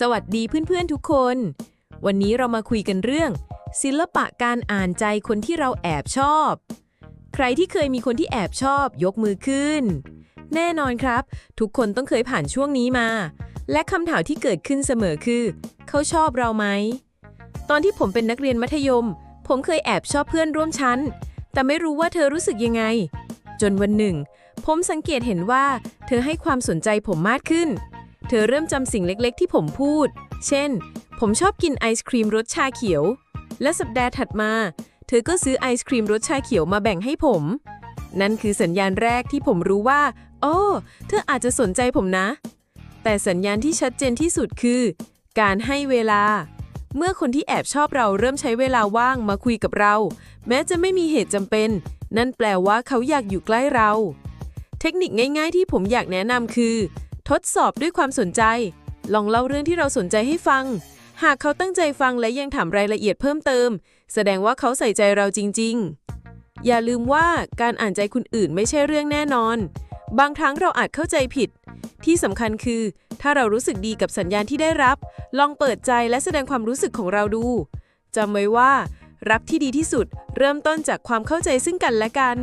สวัสดีเพื่อนๆทุกคน วันนี้เรามาคุยกันเรื่อง ศิลปะการอ่านใจคนที่เราแอบชอบ ใครที่เคยมีคนที่แอบชอบ ยกมือขึ้น แน่นอนครับ ทุกคนต้องเคยผ่านช่วงนี้มา และคำถามที่เกิดขึ้นเสมอคือ เขาชอบเราไหม ตอนที่ผมเป็นนักเรียนมัธยม ผมเคยแอบชอบเพื่อนร่วมชั้น แต่ไม่รู้ว่าเธอรู้สึกยังไง จนวันหนึ่ง ผมสังเกตเห็นว่า เธอให้ความสนใจผมมากขึ้น เธอเริ่มจำสิ่งเล็กๆ ที่ผมพูด เช่น ผมชอบกินไอศครีมรสชาเขียว และสัปดาห์ถัดมา เธอก็ซื้อไอศครีมรสชาเขียวมาแบ่งให้ผม นั่นคือสัญญาณแรกที่ผมรู้ว่า โอ้ เธออาจจะสนใจผมนะ แต่สัญญาณที่ชัดเจนที่สุดคือ การให้เวลา เมื่อคนที่แอบชอบเราเริ่มใช้เวลาว่างมาคุยกับเรา แม้จะไม่มีเหตุจำเป็น นั่นแปลว่าเขาอยากอยู่ใกล้เรา เทคนิคง่าย ๆ ที่ผมอยากแนะนำคือ ทดสอบด้วยความสนใจ ลองเล่าเรื่องที่เราสนใจให้ฟัง หากเขาตั้งใจฟังและยังถามรายละเอียดเพิ่มเติม แสดงว่าเขาใส่ใจเราจริง ๆ อย่าลืมว่าการอ่านใจคนอื่นไม่ใช่เรื่องแน่นอน บางครั้งเราอาจเข้าใจผิด ที่สำคัญคือ ถ้าเรารู้สึกดีกับสัญญาณที่ได้รับ ลองเปิดใจและแสดงความรู้สึกของเราดูจำไว้ว่า รักที่ดีที่สุด เริ่มต้นจากความเข้าใจซึ่งกันและกัน